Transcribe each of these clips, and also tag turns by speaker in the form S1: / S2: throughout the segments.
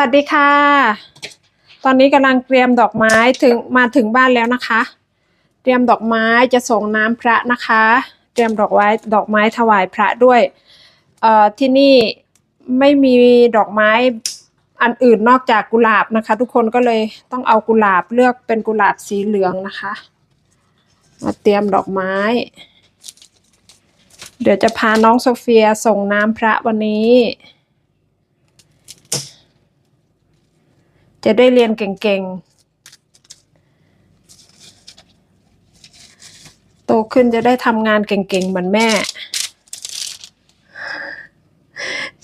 S1: วัสดีค่ะ ตอนนี้กำลังเตรียมดอกไม้ถึงมาถึงบ้านแล้วนะคะ เตรียมดอกไม้จะส่งน้ำพระนะคะ เตรียมดอกไว้ดอกไม้ถวายพระด้วยเอ่อที่นี่ไม่มีดอกไม้อันอื่นนอกจากกุหลาบนะคะ ทุกคนก็เลยต้องเอากุหลาบเลือกเป็นกุหลาบสีเหลืองนะคะ มาเตรียมดอกไม้ เดี๋ยวจะพาน้องโซเฟียส่งน้ำพระวันนี้ จะได้เรียนเก่งๆ โตขึ้นจะได้ทำงานเก่งๆ เหมือนแม่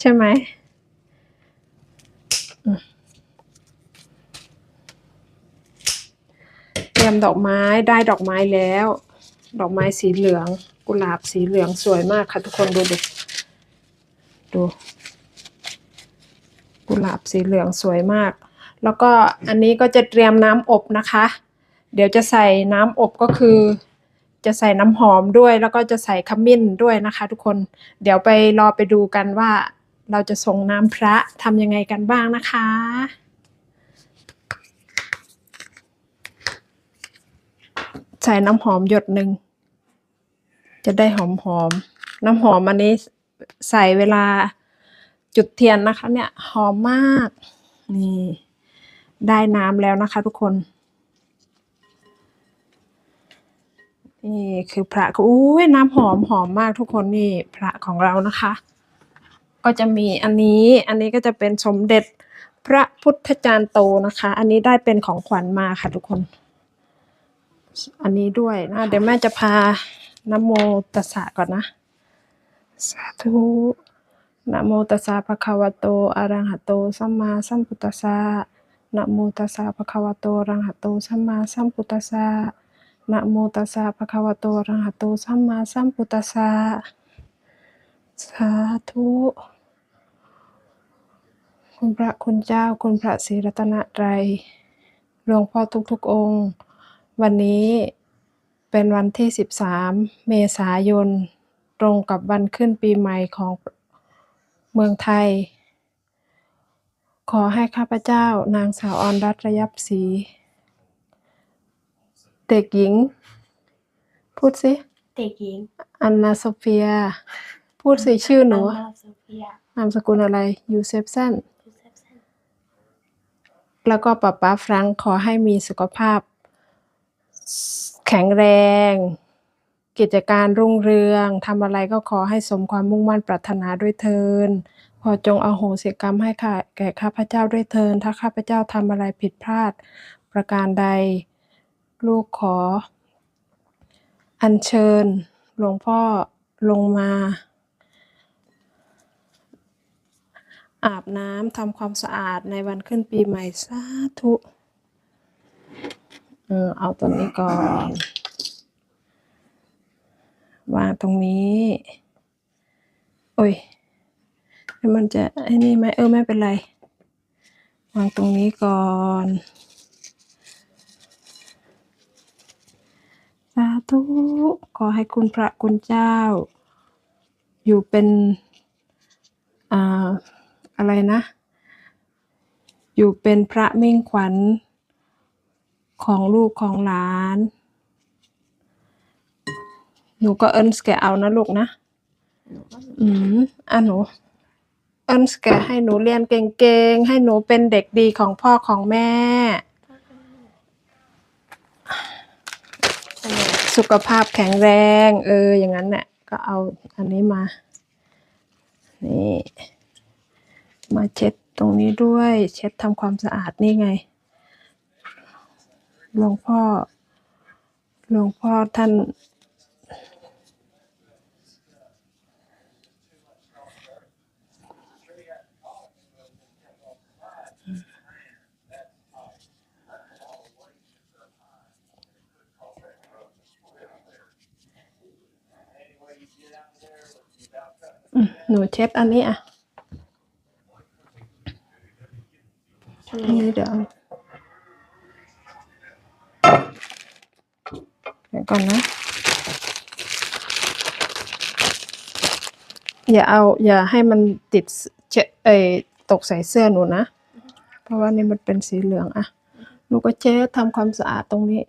S1: ใช่ไหม เตรียมดอกไม้ได้ดอกไม้แล้ว ดอกไม้สีเหลือง กุหลาบสีเหลืองสวยมากค่ะทุกคนดูดิดู กุหลาบสีเหลืองสวยมาก แล้วก็อันนี้ก็จะเตรียมน้ำอบนะคะ เดี๋ยวจะใส่น้ำอบก็คือ จะใส่น้ำหอมด้วย แล้วก็จะใส่ขมิ้นด้วยนะคะ ทุกคน เดี๋ยวไปรอไปดูกันว่า เราจะส่งน้ำพระทำยังไงกันบ้างนะคะใส่น้ำหอมหยดหนึ่งจะได้หอมหอมน้ำหอมอันนี้ใส่เวลาจุดเทียนนะคะ เนี่ยหอมมากนี่ ได้น้ำแล้วนะคะทุกคนนี่คือพระอุ้ยน้ำหอมหอมมากทุกคนนี่พระของเรานะคะ ก็จะมีอันนี้อันนี้ก็จะเป็นสมเด็จพระพุทธจารย์โตนะคะ อันนี้ได้เป็นของขวัญมาค่ะทุกคน อันนี้ด้วยนะเดี๋ยวแม่จะพานโมตัสสะก่อนนะ สาธุนโมตัสสะภะคะวะโตอะระหะโตสัมมาสัมพุทธัสสะ นะโมตัสสะภะคะวะโตอะระหะโตสัมมาสัมพุทธัสสะนะโมตัสสะภะคะวะโตอะระหะโตสัมมาสัมพุทธัสสะสาธุคุณพระคุณเจ้าคุณพระศรีรัตนตรัยหลวงพ่อทุกๆองค์ วันนี้เป็นวันที่ 13 เมษายน ตรงกับวันขึ้นปีใหม่ของเมืองไทย ขอให้ข้าพเจ้านางสาวออนรัตน์ระยับศรีเด็กหญิง พูดสิ
S2: เด็กหญิง
S1: อันนาโซเฟีย พูดสิชื่อหนู
S2: อัาโซเฟีย
S1: นามสกุลอะไรยูเซฟสัน
S2: ยูเซฟสัน
S1: แล้วก็ป๊าป๊าฟรังก์ขอให้มีสุขภาพ แข็งแรง กิจการรุ่งเรืองทำอะไรก็ขอให้สมความมุ่งมั่นปรารถนาด้วยเทินข อจงอโหสิกรรมให้ข้าแก่ข้าพเจ้าด้วยเทิน ถ้าข้าพเจ้าทำอะไรผิดพลาด ประการใด ลูกขอ อัญเชิญหลวงพ่อลงมา อาบน้ำทำความสะอาดในวันขึ้นปีใหม่สาธุเออเอาตัวนี้ก่อนวางตรงนี้ โอ้ย แล้วมันจะไอ้นี่ไหมเออไม่เป็นไรวางตรงนี้ก่อนสาธุขอให้คุณพระคุณเจ้า อยู่เป็นอ่าอะไรนะ อยู่เป็นพระมิ่งขวัญของลูกของหลาน หนูก็เอินสแกเอานะลูกนะ อืมอะหนู เอินสแกให้หนูเรียนเก่งๆ ให้หนูเป็นเด็กดีของพ่อของแม่ สุขภาพแข็งแรง เออ อย่างนั้นแหละก็เอาอันนี้มา นี่ มาเช็ดตรงนี้ด้วย เช็ดทำความสะอาดนี่ไง หลวงพ่อ หลวงพ่อท่าน หนูเช็ดอันนี้อะอันนี้เดี๋ยวเอาเดี๋ยวก่อนนะ อย่าเอา อย่าให้มันติดเชเอยตกใส่เสื้อหนูนะ เพราะว่านี่มันเป็นสีเหลืองอะหนูก็เช็ดทำความสะอาดตรงนี้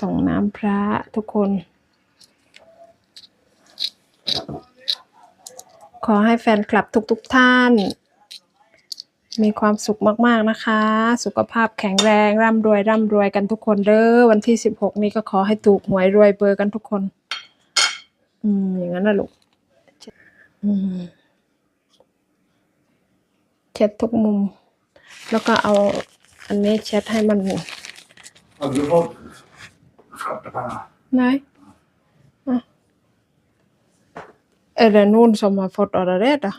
S1: ส่งน้ำพระทุกคน ขอให้แฟนคลับทุกๆทท่าน มีความสุขมากๆนะคะ สุขภาพแข็งแรง ร่ำรวย ร่ำรวยกันทุกคนเด้อวันที่สิบหกนี้ก็ขอให้ถูกหวยรวยเบอร์กันทุกคน อืม อย่างนั้นนะลูกอืม เช็ดทุกมุม แล้วก็เอาอันนี้เช็ดให้มัน
S3: Ja, du har skattepengar.
S1: Nej. Ah. Är det någon som har fått allerede?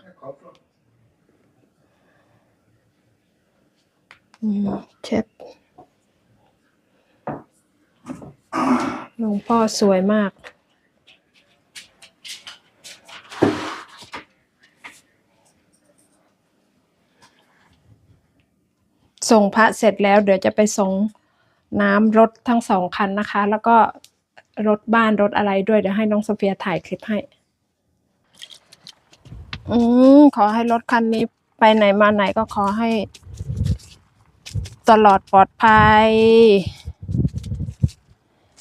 S1: Mm, เช็ดหลวงพ่อสวยมาก ส่งพระเสร็จแล้ว เดี๋ยวจะไปส่งน้ำรถทั้งสองคันนะคะ แล้วก็รถบ้านรถอะไรด้วยเดี๋ยวให้น้องโซเฟียถ่ายคลิปให้ อืมขอให้รถคันนี้ไปไหนมาไหนก็ขอให้ ตลอดปลอดภัย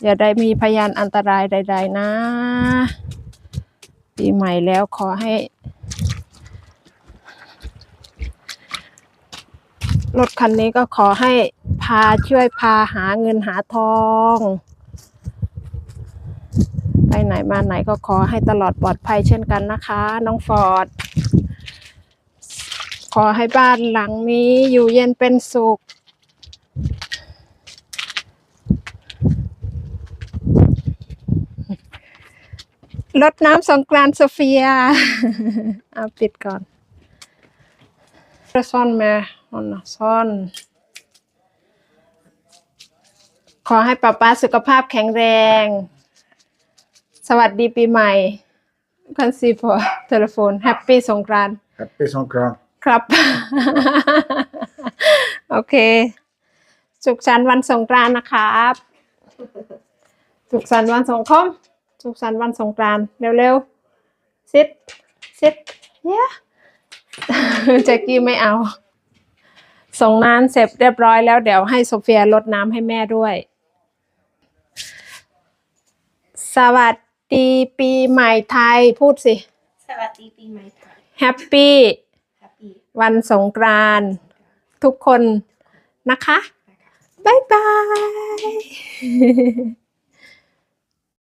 S1: อย่าได้มีพยานอันตรายใด ๆ นะ ปีใหม่แล้วขอให้ รถคันนี้ก็ขอให้พาช่วยพาหาเงินหาทอง ไปไหนมาไหนก็ขอให้ตลอดปลอดภัยเช่นกันนะคะ น้องฟอร์ด ขอให้บ้านหลังนี้อยู่เย็นเป็นสุขรดน้ำสงกรานโซเฟีย เอาปิดก่อนซ่อนแม่ซ่ อนนะซ่อน ขอให้ป้าป้าสุขภาพแข็งแรง สวัสดีปีใหม่คันซีพอโทรโฟนแฮปปี้สงกรานต์
S3: Happy Songkran.
S1: ครับ โอเค สุขสันต์วันสงกรานต์นะครับสุขสันต์วันสงคมสุขสันต์วันสงกรานต์เร็วๆซิดซิดเนี่ยแจ็กกี้ไม่เอา ส่งน้ำเสร็จเรียบร้อยแล้วเดี๋ยวให้โซเฟียลดน้ำให้แม่ด้วย สวัสดีปีใหม่ไทยพูดสิ
S2: สวัสดีปีใหม่ไทย
S1: แฮปปี้
S2: แฮปปี้
S1: วันสงกรานต์ทุกคนนะคะ บ๊ายบาย